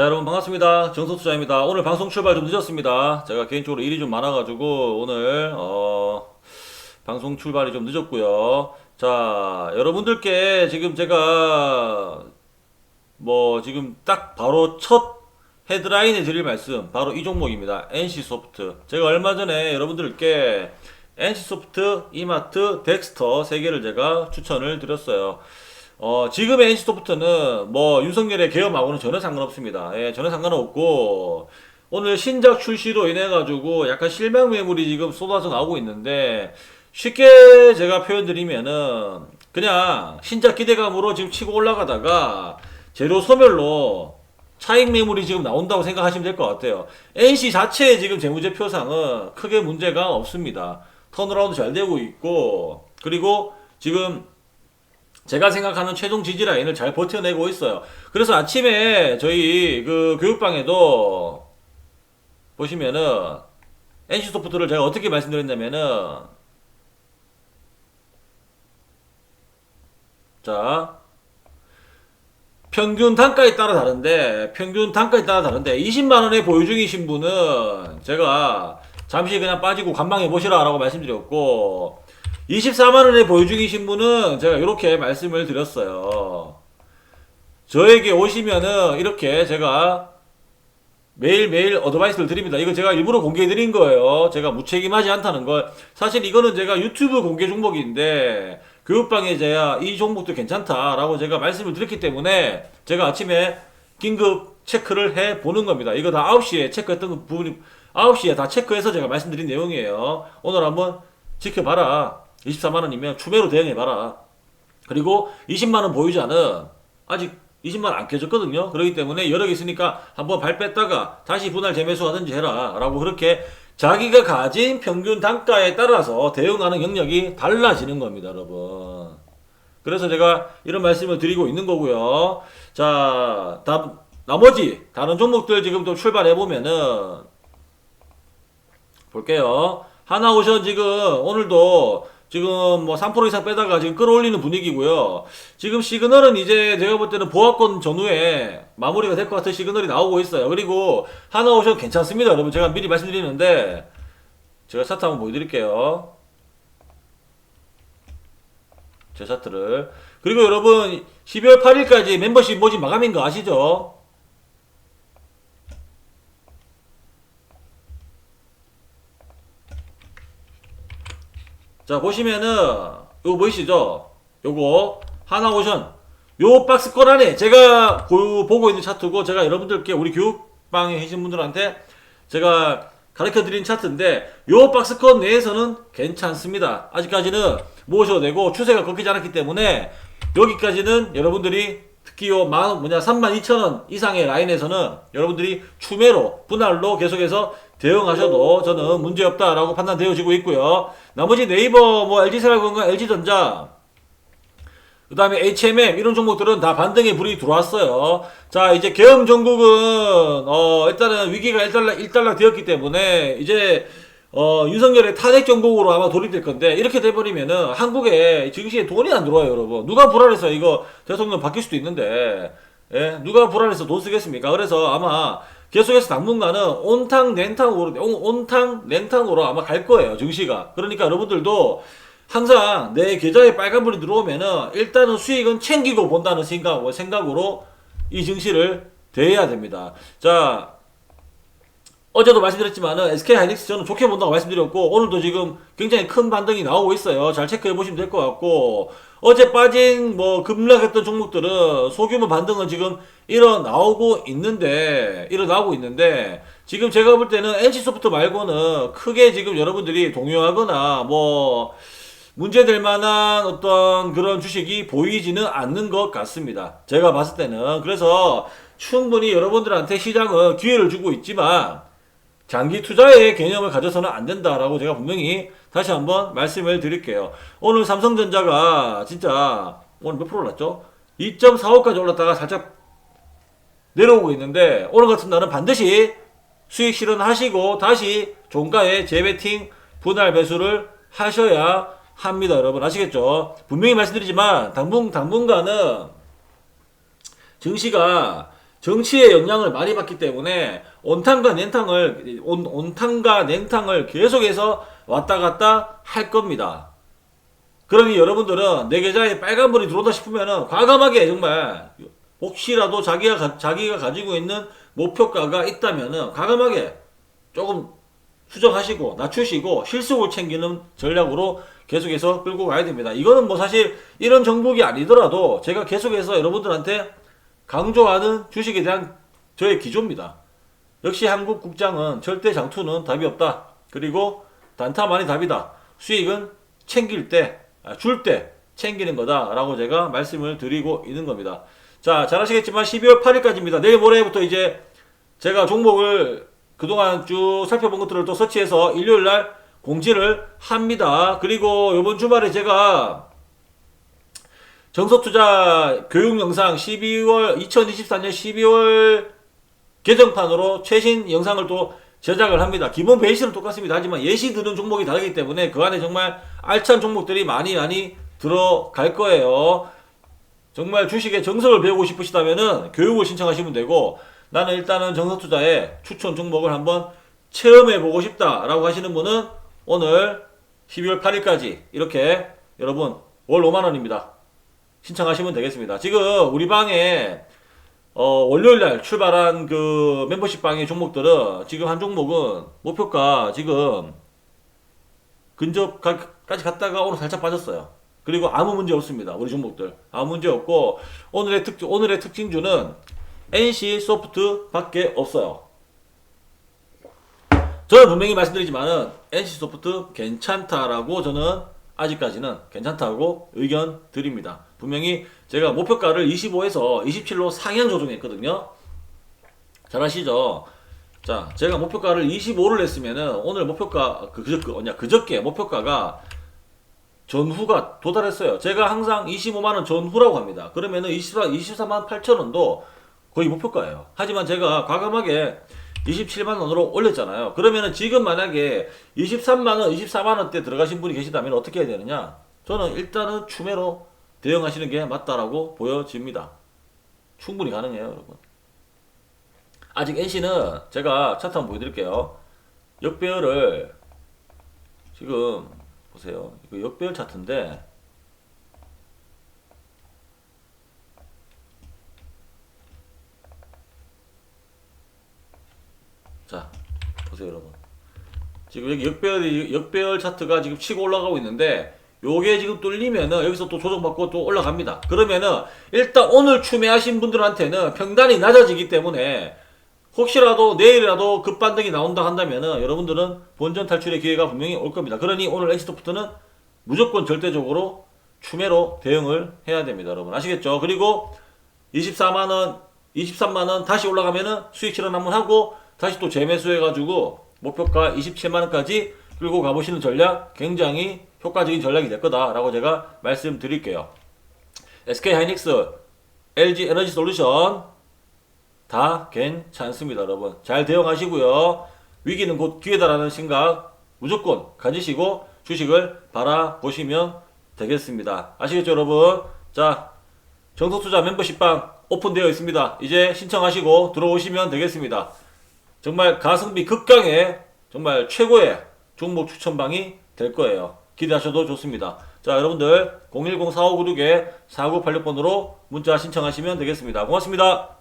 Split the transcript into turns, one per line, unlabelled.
자 여러분 반갑습니다. 정석투자입니다. 오늘 방송 출발 좀 늦었습니다. 제가 개인적으로 일이 좀 많아가지고 오늘 어 방송 출발이 좀 늦었고요. 자 여러분들께 지금 제가 뭐 지금 딱 바로 첫 헤드라인에 드릴 말씀 바로 이 종목입니다. NC소프트. 제가 얼마 전에 여러분들께 NC소프트, 이마트, 덱스터 세 개를 제가 추천을 드렸어요 어, 지금의 NC소프트는 뭐 윤석열의 개엄하고는 전혀 상관없습니다. 예, 전혀 상관없고 오늘 신작 출시로 인해 가지고 약간 실망 매물이 지금 쏟아져 나오고 있는데 쉽게 제가 표현드리면은 그냥 신작 기대감으로 지금 치고 올라가다가 재료 소멸로 차익 매물이 지금 나온다고 생각하시면 될 것 같아요. NC 자체의 지금 재무제 표상은 크게 문제가 없습니다. 턴어라운드 잘 되고 있고 그리고 지금 제가 생각하는 최종 지지 라인을 잘 버텨내고 있어요. 그래서 아침에 저희 그 교육방에도 보시면은 NC 소프트를 제가 어떻게 말씀드렸냐면은 자 평균 단가에 따라 다른데 평균 단가에 따라 다른데 20만 원에 보유 중이신 분은 제가 잠시 그냥 빠지고 관망해 보시라 라고 말씀드렸고 24만 원에 보유 중이신 분은 제가 이렇게 말씀을 드렸어요. 저에게 오시면은 이렇게 제가 매일매일 어드바이스를 드립니다. 이거 제가 일부러 공개해 드린 거예요. 제가 무책임하지 않다는 걸. 사실 이거는 제가 유튜브 공개 종목인데 교육방에 제가 이 종목도 괜찮다라고 제가 말씀을 드렸기 때문에 제가 아침에 긴급 체크를 해 보는 겁니다. 이거 다 9시에 체크했던 부분이 9시에 다 체크해서 제가 말씀드린 내용이에요. 오늘 한번 지켜봐라. 24만 원이면 추매로 대응해 봐라. 그리고 20만 원 보유자는 아직 20만 원안 켜졌거든요. 그렇기 때문에 여러 개 있으니까 한번 발 뺐다가 다시 분할 재매수 하든지 해라. 라고 그렇게 자기가 가진 평균 단가에 따라서 대응하는 영역이 달라지는 겁니다, 여러분. 그래서 제가 이런 말씀을 드리고 있는 거고요. 자, 다, 나머지 다른 종목들 지금 또 출발해 보면은 볼게요. 하나오션 지금 오늘도 지금 뭐 3% 이상 빼다가 지금 끌어올리는 분위기고요. 지금 시그널은 이제 제가 볼 때는 보합권 전후에 마무리가 될 것 같은 시그널이 나오고 있어요. 그리고 하나오션 괜찮습니다. 여러분 제가 미리 말씀드리는데 제가 차트 한번 보여드릴게요. 제 차트를. 그리고 여러분 12월 8일까지 멤버십 모집 마감인 거 아시죠? 자 보시면은 요거 보이시죠? 요거 하나오션 요 박스권 안에 제가 보, 보고 있는 차트고 제가 여러분들께 우리 교육방에 계신 분들한테 제가 가르쳐 드린 차트인데 요 박스권 내에서는 괜찮습니다. 아직까지는 모셔도 되고 추세가 꺾이지 않았기 때문에 여기까지는 여러분들이 특히 요 만 뭐냐 32,000원 이상의 라인에서는 여러분들이 추매로 분할로 계속해서 대응하셔도 저는 문제 없다라고 판단되어지고 있고요. 나머지 네이버 뭐 LG생활건강, LG전자 그 다음에 HMM 이런 종목들은 다 반등의 불이 들어왔어요. 자 이제 계엄 전국은 어 일단은 위기가 일단락 일단락 되었기 때문에 이제 어 윤석열의 탄핵 정국으로 아마 돌입될 건데 이렇게 돼버리면은 한국에 증시에 돈이 안 들어와요 여러분. 누가 불안해서 이거 대통령 바뀔 수도 있는데 예 누가 불안해서 돈 쓰겠습니까? 그래서 아마 계속해서 당분간은 온탕 냉탕으로 온- 온탕 냉탕으로 아마 갈 거예요 증시가. 그러니까 여러분들도 항상 내 계좌에 빨간불이 들어오면은 일단은 수익은 챙기고 본다는 생각, 생각으로 이 증시를 대해야 됩니다. 자, 어제도 말씀드렸지만은 SK 하이닉스 저는 좋게 본다고 말씀드렸고 오늘도 지금 굉장히 큰 반등이 나오고 있어요. 잘 체크해 보시면 될 것 같고 어제 빠진 뭐 급락했던 종목들은 소규모 반등은 지금 일어나오고 있는데 일어나고 있는데 지금 제가 볼 때는 NC소프트 말고는 크게 지금 여러분들이 동요하거나 뭐 문제될 만한 어떤 그런 주식이 보이지는 않는 것 같습니다. 제가 봤을 때는. 그래서 충분히 여러분들한테 시장은 기회를 주고 있지만 장기 투자의 개념을 가져서는 안 된다라고 제가 분명히 다시 한번 말씀을 드릴게요. 오늘 삼성전자가 진짜 오늘 몇 프로 올랐죠? 2.45까지 올랐다가 살짝 내려오고 있는데 오늘 같은 날은 반드시 수익 실현하시고 다시 종가에 재배팅 분할 매수를 하셔야 합니다, 여러분 아시겠죠? 분명히 말씀드리지만 당분 당분간은 증시가 정치의 영향을 많이 받기 때문에 온탕과 냉탕을 온, 온탕과 냉탕을 계속해서 왔다 갔다 할 겁니다. 그러니 여러분들은 내 계좌에 빨간불이 들어온다 싶으면은 과감하게 정말 혹시라도 자기가 가, 자기가 가지고 있는 목표가가 있다면은 과감하게 조금 수정하시고 낮추시고 실속을 챙기는 전략으로 계속해서 끌고 가야 됩니다. 이거는 뭐 사실 이런 정복이 아니더라도 제가 계속해서 여러분들한테 강조하는 주식에 대한 저의 기조입니다. 역시 한국 국장은 절대 장투는 답이 없다. 그리고 단타만이 답이다. 수익은 챙길 때, 아, 줄때 챙기는 거다라고 제가 말씀을 드리고 있는 겁니다. 자, 잘 아시겠지만 12월 8일까지입니다. 내일 모레부터 이제 제가 종목을 그동안 쭉 살펴본 것들을 또 서치해서 일요일 날 공지를 합니다. 그리고 이번 주말에 제가 정서투자 교육 영상 12월 2024년 12월 개정판으로 최신 영상을 또 제작을 합니다. 기본 베이스는 똑같습니다. 하지만 예시 드는 종목이 다르기 때문에 그 안에 정말 알찬 종목들이 많이 많이 들어갈 거예요. 정말 주식의 정석을 배우고 싶으시다면은 교육을 신청하시면 되고 나는 일단은 정석 투자의 추천 종목을 한번 체험해 보고 싶다라고 하시는 분은 오늘 12월 8일까지 이렇게 여러분 월 5만 원입니다. 신청하시면 되겠습니다. 지금 우리 방에 어, 월요일 날 출발한 그 멤버십 방의 종목들은 지금 한 종목은 목표가 지금 근접까지 갔다가 오늘 살짝 빠졌어요. 그리고 아무 문제 없습니다. 우리 종목들 아무 문제 없고 오늘의 특 오늘의 특징주는 NC 소프트 밖에 없어요. 저는 분명히 말씀드리지만은 NC 소프트 괜찮다라고 저는 아직까지는 괜찮다고 의견 드립니다. 분명히 제가 목표가를 25에서 27로 상향 조정했거든요. 잘 아시죠? 자, 제가 목표가를 25를 냈으면은 오늘 목표가 그 그저 그 뭐냐 그저께 목표가가 전후가 도달했어요. 제가 항상 25만 원 전후라고 합니다. 그러면은 24 24만 8천 원도 거의 목표가예요. 하지만 제가 과감하게 27만 원으로 올렸잖아요. 그러면은 지금 만약에 23만 원, 24만 원대 들어가신 분이 계시다면 어떻게 해야 되느냐? 저는 일단은 추매로 대응하시는 게 맞다라고 보여집니다. 충분히 가능해요, 여러분. 아직 NC는 제가 차트 한번 보여드릴게요. 역배열을 지금 보세요. 이거 역배열 차트인데 자 보세요, 여러분. 지금 여기 역배열 역배열 차트가 지금 치고 올라가고 있는데 요게 지금 뚫리면은 여기서 또 조정받고 또 올라갑니다. 그러면은 일단 오늘 추매하신 분들한테는 평단이 낮아지기 때문에 혹시라도 내일이라도 급반등이 나온다 한다면은 여러분들은 본전 탈출의 기회가 분명히 올 겁니다. 그러니 오늘 엑스토프트는 무조건 절대적으로 추매로 대응을 해야 됩니다, 여러분. 아시겠죠? 그리고 24만원, 23만원 다시 올라가면은 수익 실현 한번 하고 다시 또 재매수해가지고 목표가 27만원까지 끌고 가보시는 전략 굉장히 효과적인 전략이 될 거다라고 제가 말씀드릴게요. SK 하이닉스, LG 에너지 솔루션 다 괜찮습니다, 여러분. 잘 대응하시고요. 위기는 곧 기회다라는 생각 무조건 가지시고 주식을 바라보시면 되겠습니다. 아시겠죠, 여러분? 자, 정석투자 멤버십방 오픈되어 있습니다. 이제 신청하시고 들어오시면 되겠습니다. 정말 가성비 극강의 정말 최고의 종목 추천방이 될 거예요. 기대하셔도 좋습니다. 자, 여러분들 010-4596-4986번으로 문자 신청하시면 되겠습니다. 고맙습니다.